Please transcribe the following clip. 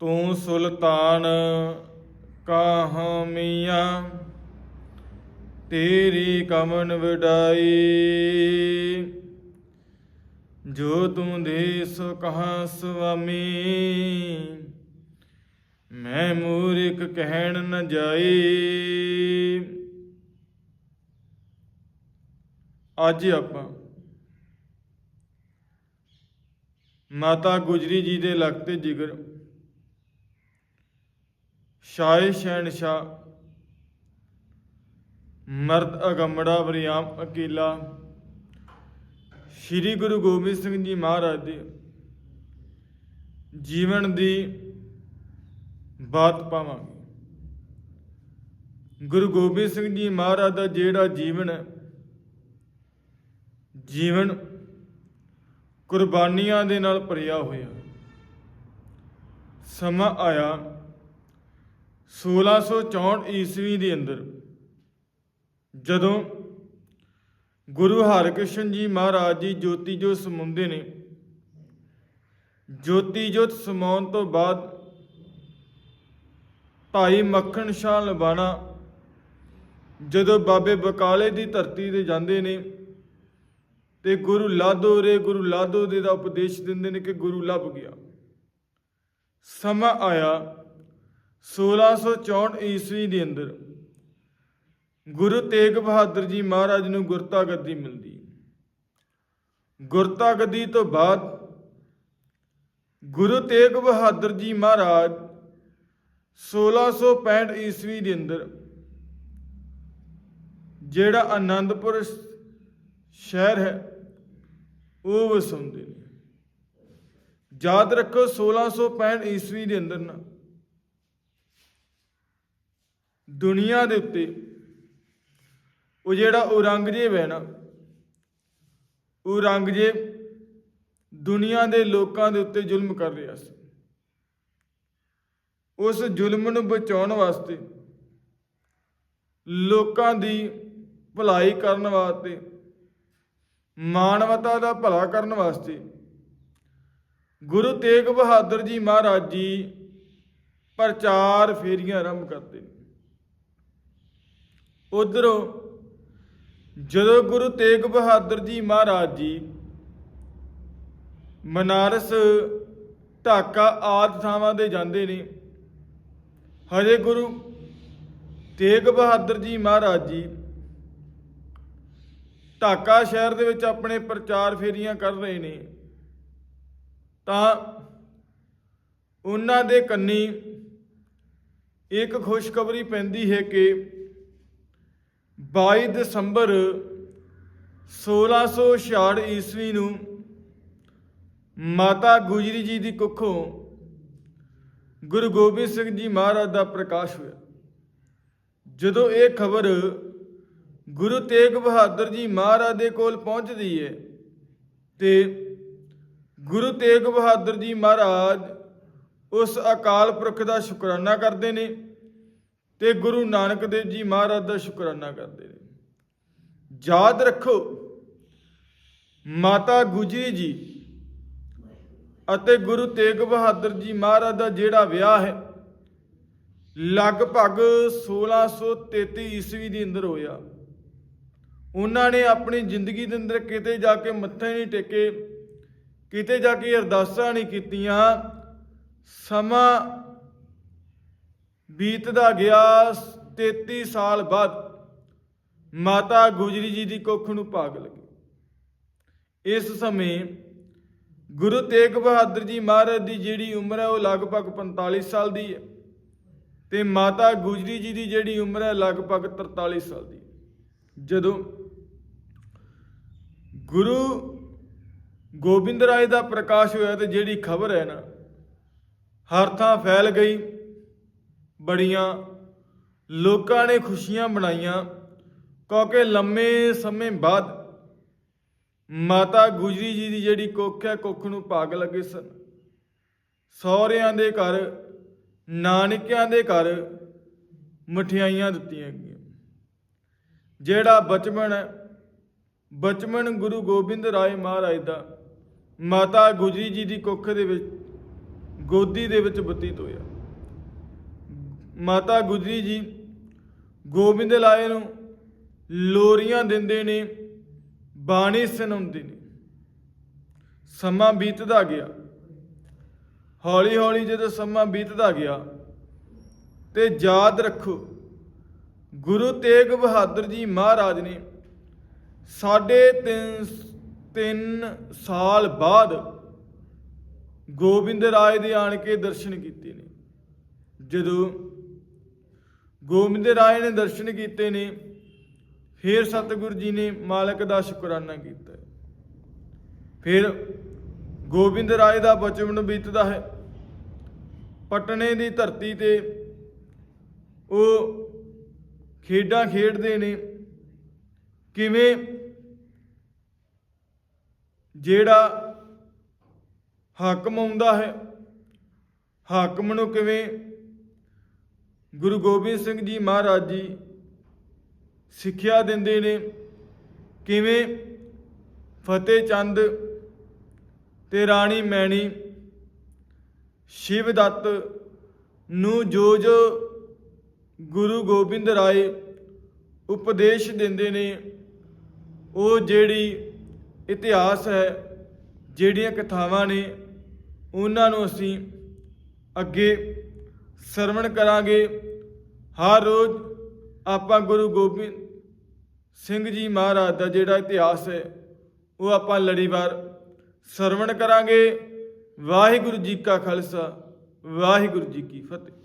ਤੂੰ ਸੁਲਤਾਨ ਕਾਹਾਂ ਮੀਆਂ ਤੇਰੀ ਕਮਨ ਵਡਾਈ। ਜੋ ਤੂੰ ਦੇ ਸੋ ਕਹਾ ਸੁਆਮੀ ਮੈਂ ਮੂਰਖ ਕਹਿਣ ਨ ਜਾਈ। ਅੱਜ ਆਪਾਂ ਮਾਤਾ ਗੁਜਰੀ ਜੀ ਦੇ ਲਖਤੇ ਜਿਗਰ ਸ਼ਾਹ ਸ਼ਹਿਨਸ਼ਾਹ, ਮਰਦ ਅਗੰਮੜਾ, ਵਰਿਆਮ ਅਕੀਲਾ। ਸ੍ਰੀ ਗੁਰੂ ਗੋਬਿੰਦ ਸਿੰਘ ਜੀ ਮਹਾਰਾਜ ਦੇ ਜੀਵਨ ਦੀ ਬਾਤ ਪਾਵਾਂਗੇ। ਗੁਰੂ ਗੋਬਿੰਦ ਸਿੰਘ ਜੀ ਮਹਾਰਾਜ ਦਾ ਜਿਹੜਾ ਜੀਵਨ ਹੈ, ਜੀਵਨ ਕੁਰਬਾਨੀਆਂ ਦੇ ਨਾਲ ਭਰਿਆ ਹੋਇਆ। ਸਮਾਂ ਆਇਆ 1664 ਈਸਵੀ ਦੇ ਅੰਦਰ ਜਦੋਂ ਗੁਰੂ ਹਰਕ੍ਰਿਸ਼ਨ ਜੀ ਮਹਾਰਾਜ ਜੀ ਜੋਤੀ ਜੋਤ ਸਮਾਉਂਦੇ ਨੇ ਜੋਤੀ ਜੋਤ ਸਮਾਉਣ ਤੋਂ ਬਾਅਦ ਭਾਈ ਮੱਖਣ ਸ਼ਾਹ ਲਬਾਣਾ ਜਦੋਂ ਬਾਬੇ ਬਕਾਲੇ ਦੀ ਧਰਤੀ ਤੇ ਜਾਂਦੇ ਨੇ ਤੇ ਗੁਰੂ ਲਾਦੋ ਰੇ, ਗੁਰੂ ਲਾਦੋ ਦੇ ਦਾ ਉਪਦੇਸ਼ ਦਿੰਦੇ ਨੇ ਕਿ ਗੁਰੂ ਲੱਭ ਗਿਆ। ਸਮਾਂ ਆਇਆ 1664 ਈਸਵੀ ਦੇ ਅੰਦਰ ਗੁਰੂ ਤੇਗ ਬਹਾਦਰ ਜੀ ਮਹਾਰਾਜ ਨੂੰ ਗੁਰਤਾ ਗੱਦੀ ਮਿਲਦੀ। ਗੁਰਤਾ ਗੱਦੀ ਤੋਂ ਬਾਅਦ ਗੁਰੂ ਤੇਗ ਬਹਾਦਰ ਜੀ ਮਹਾਰਾਜ 1665 ਈਸਵੀ ਦੇ ਅੰਦਰ ਜਿਹੜਾ ਆਨੰਦਪੁਰ ਸ਼ਹਿਰ ਹੈ, ਉਹ ਵਸਾਉਂਦੇ ਨੇ। ਯਾਦ ਰੱਖੋ 1665 ਈਸਵੀ ਦੇ ਅੰਦਰ ਨਾ ਦੁਨੀਆ ਦੇ ਉੱਤੇ ਉਹ ਜਿਹੜਾ ਔਰੰਗਜ਼ੇਬ ਹੈ ਨਾ, ਔਰੰਗਜ਼ੇਬ ਦੁਨੀਆ ਦੇ ਲੋਕਾਂ ਦੇ ਉੱਤੇ ਜ਼ੁਲਮ ਕਰ ਰਿਹਾ ਸੀ। ਉਸ ਜ਼ੁਲਮ ਨੂੰ ਬਚਾਉਣ ਵਾਸਤੇ, ਲੋਕਾਂ ਦੀ ਭਲਾਈ ਕਰਨ ਵਾਸਤੇ, ਮਾਨਵਤਾ ਦਾ ਭਲਾ ਕਰਨ ਵਾਸਤੇ ਗੁਰੂ ਤੇਗ ਬਹਾਦਰ ਜੀ ਮਹਾਰਾਜ ਜੀ ਪ੍ਰਚਾਰ ਫੇਰੀਆਂ ਆਰੰਭ ਕਰਦੇ ਨੇ। ਉਧਰੋਂ ਜਦੋਂ ਗੁਰੂ ਤੇਗ ਬਹਾਦਰ ਜੀ ਮਹਾਰਾਜ ਜੀ ਮਨਾਰਸ ਢਾਕਾ ਆਦਿ ਥਾਵਾਂ ਦੇ ਜਾਂਦੇ ਨੇ, ਹਜੇ ਗੁਰੂ ਤੇਗ ਬਹਾਦਰ ਜੀ ਮਹਾਰਾਜ ਜੀ ਢਾਕਾ ਸ਼ਹਿਰ ਦੇ ਵਿੱਚ ਆਪਣੇ ਪ੍ਰਚਾਰ ਫੇਰੀਆਂ ਕਰ ਰਹੇ ਨੇ, ਤਾਂ ਉਹਨਾਂ ਦੇ ਕੰਨੀ ਇੱਕ ਖੁਸ਼ਖਬਰੀ ਪੈਂਦੀ ਹੈ ਕਿ 22 ਦਸੰਬਰ 1666 ਈਸਵੀ ਨੂੰ ਮਾਤਾ ਗੁਜਰੀ ਜੀ ਦੀ ਕੁੱਖੋਂ ਗੁਰੂ ਗੋਬਿੰਦ ਸਿੰਘ ਜੀ ਮਹਾਰਾਜ ਦਾ ਪ੍ਰਕਾਸ਼ ਹੋਇਆ। ਜਦੋਂ ਇਹ ਖਬਰ ਗੁਰੂ ਤੇਗ ਬਹਾਦਰ ਜੀ ਮਹਾਰਾਜ ਦੇ ਕੋਲ ਪਹੁੰਚਦੀ ਹੈ ਤੇ ਗੁਰੂ ਤੇਗ ਬਹਾਦਰ ਜੀ ਮਹਾਰਾਜ ਉਸ ਅਕਾਲ ਪੁਰਖ ਦਾ ਸ਼ੁਕਰਾਨਾ ਕਰਦੇ ਨੇ ਤੇ ਗੁਰੂ ਨਾਨਕ ਦੇਵ ਜੀ ਮਹਾਰਾਜ ਦਾ ਸ਼ੁਕਰਾਨਾ ਕਰਦੇ ਨੇ। ਯਾਦ ਰੱਖੋ, ਮਾਤਾ ਗੁਜਰੀ ਜੀ ਅਤੇ ਗੁਰੂ ਤੇਗ ਬਹਾਦਰ ਜੀ ਮਹਾਰਾਜ ਦਾ ਜਿਹੜਾ ਵਿਆਹ ਹੈ, ਲਗਭਗ 1633 ਈਸਵੀ ਦੇ ਅੰਦਰ ਹੋਇਆ। ਉਹਨਾਂ ਨੇ ਆਪਣੀ ਜ਼ਿੰਦਗੀ ਦੇ ਅੰਦਰ ਕਿਤੇ ਜਾ ਕੇ ਮੱਥੇ ਨਹੀਂ ਟੇਕੇ, ਕਿਤੇ ਜਾ ਕੇ ਅਰਦਾਸਾਂ ਨਹੀਂ ਕੀਤੀਆਂ। ਸਮਾਂ ਬੀਤਦਾ ਗਿਆ 33 ਸਾਲ ਬਾਅਦ ਮਾਤਾ ਗੁਜਰੀ ਜੀ ਦੀ ਕੁੱਖ ਨੂੰ ਭਾਗ ਲੱਗੀ। ਇਸ ਸਮੇਂ ਗੁਰੂ ਤੇਗ ਬਹਾਦਰ ਜੀ ਮਹਾਰਾਜ ਦੀ ਜਿਹੜੀ ਉਮਰ ਹੈ ਉਹ ਲਗਭਗ 45 ਸਾਲ ਦੀ ਹੈ ਤੇ ਮਾਤਾ ਗੁਜਰੀ ਜੀ ਦੀ ਜਿਹੜੀ ਉਮਰ ਹੈ ਲਗਭਗ 43 ਸਾਲ ਦੀ ਜਦੋਂ ਗੁਰੂ ਗੋਬਿੰਦ ਰਾਏ ਦਾ ਪ੍ਰਕਾਸ਼ ਹੋਇਆ ਤੇ ਜਿਹੜੀ ਖਬਰ ਹੈ ਨਾ ਹਰ ਥਾਂ ਫੈਲ ਗਈ। ਬੜੀਆਂ ਲੋਕਾਂ ਨੇ ਖੁਸ਼ੀਆਂ ਮਨਾਈਆਂ। ਕਿਉਂਕਿ ਲੰਮੇ ਸਮੇਂ ਬਾਅਦ ਮਾਤਾ ਗੁਜਰੀ ਜੀ ਦੀ ਜਿਹੜੀ ਕੁੱਖ ਹੈ, ਕੁੱਖ ਨੂੰ ਭਾਗ ਲੱਗੇ ਸਨ। ਸਹੁਰਿਆਂ ਦੇ ਘਰ, ਨਾਨਕਿਆਂ ਦੇ ਘਰ ਮਠਿਆਈਆਂ ਦਿੱਤੀਆਂ ਗਈਆਂ। ਜਿਹੜਾ ਬਚਪਨ ਹੈ, ਬਚਪਨ ਗੁਰੂ ਗੋਬਿੰਦ ਰਾਏ ਮਹਾਰਾਜ ਦਾ ਮਾਤਾ ਗੁਜਰੀ ਜੀ ਦੀ ਕੁੱਖ ਦੇ ਵਿੱਚ, ਗੋਦੀ ਦੇ ਵਿੱਚ ਬਤੀਤ ਹੋਇਆ। ਮਾਤਾ ਗੁਜਰੀ ਜੀ ਗੋਬਿੰਦ ਲਾਏ ਨੂੰ ਲੋਰੀਆਂ ਦਿੰਦੇ ਨੇ, ਬਾਣੀ ਸੁਣਾਉਂਦੇ ਨੇ। ਸਮਾਂ ਬੀਤਦਾ ਗਿਆ। ਹੌਲੀ ਹੌਲੀ ਜਦੋਂ ਸਮਾਂ ਬੀਤਦਾ ਗਿਆ ਤੇ ਯਾਦ ਰੱਖੋ, ਗੁਰੂ ਤੇਗ ਬਹਾਦਰ ਜੀ ਮਹਾਰਾਜ ਨੇ ਸਾਢੇ ਤਿੰਨ ਤਿੰਨ ਸਾਲ ਬਾਅਦ ਗੋਬਿੰਦ ਰਾਏ ਦੇ ਆਣ ਕੇ ਦਰਸ਼ਨ ਕੀਤੇ ਨੇ। ਜਦੋਂ ਗੋਬਿੰਦ ਰਾਏ ਨੇ ਦਰਸ਼ਨ ਕੀਤੇ ਨੇ, ਫਿਰ ਸਤਿਗੁਰੂ ਜੀ ਨੇ ਮਾਲਕ ਦਾ ਸ਼ੁਕਰਾਨਾ ਕੀਤਾ। ਫਿਰ ਗੋਬਿੰਦ ਰਾਏ ਦਾ ਬਚਪਨ ਬੀਤਦਾ ਹੈ। ਪਟਨੇ ਦੀ ਧਰਤੀ ਤੇ ਉਹ ਖੇਡਾਂ ਖੇਡਦੇ ਨੇ। ਕਿਵੇਂ? ਜਿਹੜਾ ਹਾਕਮ ਆਉਂਦਾ ਹੈ, ਹਾਕਮ ਨੂੰ ਕਿਵੇਂ ਗੁਰੂ ਗੋਬਿੰਦ ਸਿੰਘ ਜੀ ਮਹਾਰਾਜ ਜੀ ਸਿੱਖਿਆ ਦਿੰਦੇ ਨੇ ਕਿਵੇਂ? ਫਤਿਹ ਚੰਦ ਤੇ ਰਾਣੀ ਮੈਣੀ, ਸ਼ਿਵ ਦੱਤ ਨੂੰ ਜੋ ਜੋ ਗੁਰੂ ਗੋਬਿੰਦ ਰਾਏ ਉਪਦੇਸ਼ ਦਿੰਦੇ ਨੇ। ਉਹ ਜਿਹੜੀ ਇਤਿਹਾਸ ਹੈ, ਜਿਹੜੀਆਂ ਕਥਾਵਾਂ ਨੇ, ਉਹਨਾਂ ਨੂੰ ਅਸੀਂ ਅੱਗੇ ਸਰਵਣ ਕਰਾਂਗੇ। ਹਰ ਰੋਜ਼ ਆਪਾਂ ਗੁਰੂ ਗੋਬਿੰਦ ਸਿੰਘ ਜੀ ਮਹਾਰਾਜ ਦਾ ਜਿਹੜਾ ਇਤਿਹਾਸ ਹੈ, ਉਹ ਆਪਾਂ ਲੜੀਵਾਰ ਸਰਵਣ ਕਰਾਂਗੇ। ਵਾਹਿਗੁਰੂ ਜੀ ਕਾ ਖਾਲਸਾ, ਵਾਹਿਗੁਰੂ ਜੀ ਕੀ ਫਤਿਹ।